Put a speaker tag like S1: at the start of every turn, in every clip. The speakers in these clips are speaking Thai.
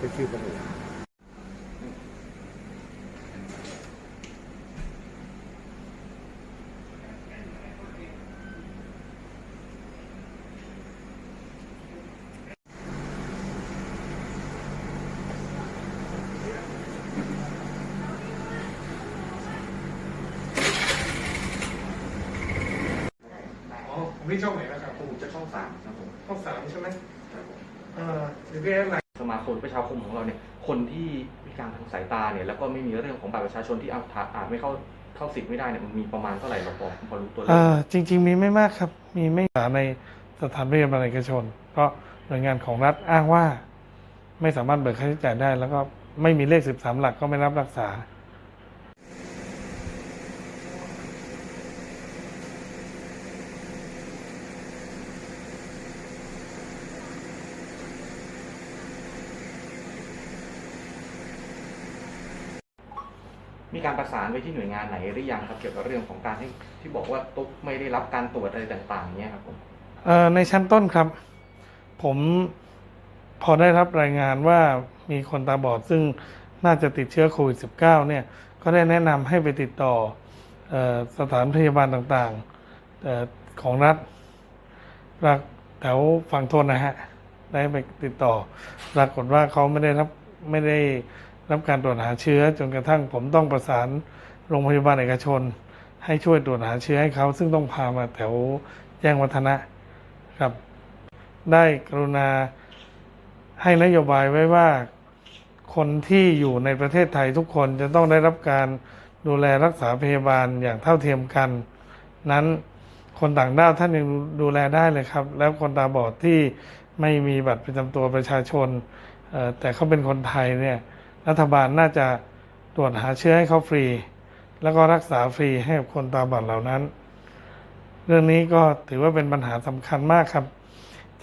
S1: เป็นชื่อคนอื่น
S2: อ๋อผมนี่ช่องไหนนะครับ
S3: ผมจะช่องสามครับผม
S2: ช่องสามใช่ไหม
S3: ครับผม
S2: เอ่าหรือพี่แอนไลน์
S3: ส มาคมประชาคมของเราเนี่ยคนที่พิการทางสายตาเนี่ยแล้วก็ไม่มีเรื่องของบัตรประชาชนที่อาจอาจไม่เข้าเข้าสิทธิ์ไม่ได้เนี่ยมันมีประมาณเท่าไหร่เราพอพอรู้ตัวเลข
S4: เอ่
S3: ไหม
S4: อจริง ๆ มีไม่มากครับ มีไม่หาในสถานพยาบาลเอกชน เพราะหน่วยงานของรัฐอ้างว่า ไม่สามารถเบิกค่าใช้จ่ายได้ แล้วก็ไม่มีเลข 13 หลักก็ไม่รับรักษา
S3: มีการประสานไปที่หน่วยงานไหนหรือยังครับเกี่ยวกับเรื่องของการที่ที่บอกว่าตุ๊กไม่ได้รับการตรวจอะไรต่างๆเนี่ยครับผม
S4: ในชั้นต้นครับ ผมพอได้รับรายงานว่ามีคนตาบอดซึ่งน่าจะติดเชื้อโควิด -19 เนี่ยก็ได้แนะนำให้ไปติดต่ออสถานพยาบาลต่างๆของรัฐรักแถวฝั่งทนนะฮะได้ไปติดต่อ ปรากฏว่าเขาไม่ได้รับไม่ได้ รับการตรวจหาเชื้อจนกระทั่งผมต้องประสานโรงพยาบาลเอกชน ให้ช่วยตรวจหาเชื้อให้เขา ซึ่งต้องพามาแถวแจ้งวัฒนะครับ ได้กรุณาให้นโยบายไว้ว่าคนที่อยู่ในประเทศไทยทุกคนจะต้องได้รับการดูแลรักษาพยาบาลอย่างเท่าเทียมกัน นั้นคนต่างด้าวท่านยังดูแลได้เลยครับ แล้วคนตาบอดที่ไม่มีบัตรประจำตัวประชาชนแต่เขาเป็นคนไทยเนี่ย รัฐบาลน่าจะตรวจหาเชื้อให้เขาฟรี แล้วก็รักษาฟรีให้กับคนตาบอดเหล่านั้น เรื่องนี้ก็ถือว่าเป็นปัญหาสำคัญมากครับ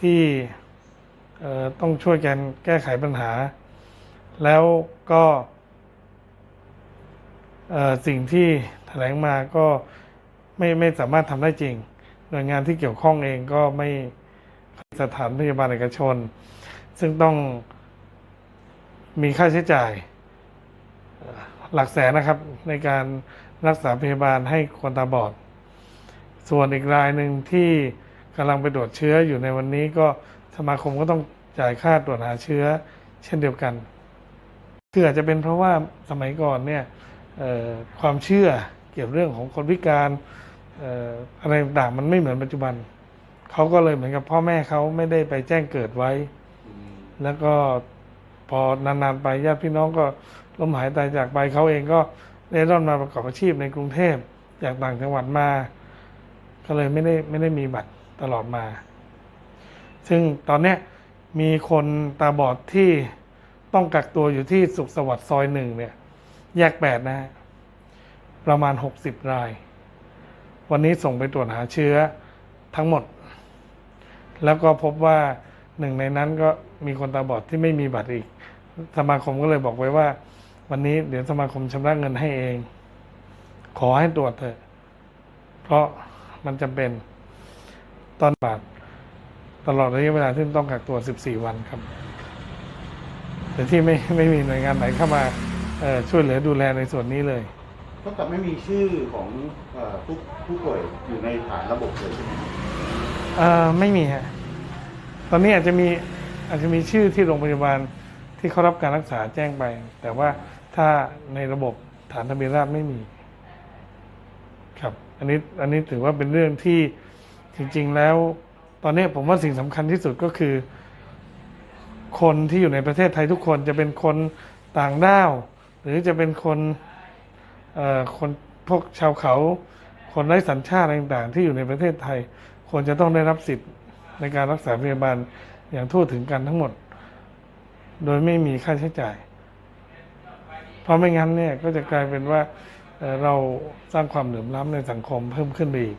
S4: ที่ต้องช่วยกันแก้ไขปัญหา แล้วก็สิ่งที่แถลงมาก็ไม่ไม่สามารถทำได้จริง หน่วยงานที่เกี่ยวข้องเองก็ไม่สถานพยาบาลเอกชน ซึ่งต้อง มีค่าใช้จ่ายเอ่อหลักแสนนะครับในการรักษาพยาบาลให้คนตาบอด ส่วนอีกรายหนึ่งที่กำลังไปตรวจเชื้ออยู่ในวันนี้ก็สมาคมก็ต้องจ่ายค่าตรวจหาเชื้อเช่นเดียวกันคืออาจจะเป็นเพราะว่าสมัยก่อนเนี่ยเอ่อความเชื่อเกี่ยวเรื่องของคนพิการเอ่ออะไรต่างๆมันไม่เหมือนปัจจุบัน เขาก็เลยเหมือนกับพ่อแม่เขาไม่ได้ไปแจ้งเกิดไว้ แล้วก็ พอนานๆไปญาติพี่น้องก็ล้มหายตายจากไปเขาเองก็ได้ร่อนมาประกอบอาชีพในกรุงเทพจากต่างจังหวัดมา ก็เลยไม่ได้ไม่ได้มีบัตรตลอดมา ซึ่งตอนนี้มีคนตาบอดที่ต้องกักตัวอยู่ที่สุขสวัสดิ์ซอยหนึ่งเนี่ย แยกแปดนะฮะประมาณหกสิบราย วันนี้ส่งไปตรวจหาเชื้อทั้งหมด แล้วก็พบว่าหนึ่งในนั้นก็มีคนตาบอดที่ไม่มีบัตรอีก สมาคมก็เลยบอกไว้ว่า วันนี้เดี๋ยวสมาคมชำระเงินให้เอง ขอให้ตรวจเถอะ เพราะมันจำเป็นตอนบาทตลอดระยะเวลาที่ต้องกักตัว 14 วันครับ แต่ที่ไม่ไม่มีหน่วยงานไหนเข้ามาเอ่อช่วยเหลือดูแลในส่วนนี้เลย
S1: เท่ากับไม่มีชื่อของเอ่อผู้ผู้ป่วยอยู่ในฐานระบบเลยใช่ไหมครับ
S4: เอ่อไม่มีฮะ ตอนนี้อาจจะมีอาจจะมีชื่อที่โรงพยาบาล ที่เขารับการรักษาแจ้งไป แต่ว่าถ้าในระบบฐานทะเบียนราษฎร์ไม่มี ครับ อันนี้อันนี้ถือว่าเป็นเรื่องที่จริง ๆ แล้ว ตอนนี้ผมว่าสิ่งสำคัญที่สุดก็คือ คนที่อยู่ในประเทศไทยทุกคนจะเป็นคนต่างด้าว หรือจะเป็นคนคนพวกชาวเขา คนไร้สัญชาติต่างๆ ที่อยู่ในประเทศไทยควรจะต้องได้รับสิทธิ์ในการรักษาพยาบาลอย่างทั่วถึงกันทั้งหมด โดยไม่มีค่าใช้จ่าย เพราะไม่งั้นเนี่ยก็จะกลายเป็นว่าเราสร้างความเหลื่อมล้ำในสังคมเพิ่มขึ้นไปอีก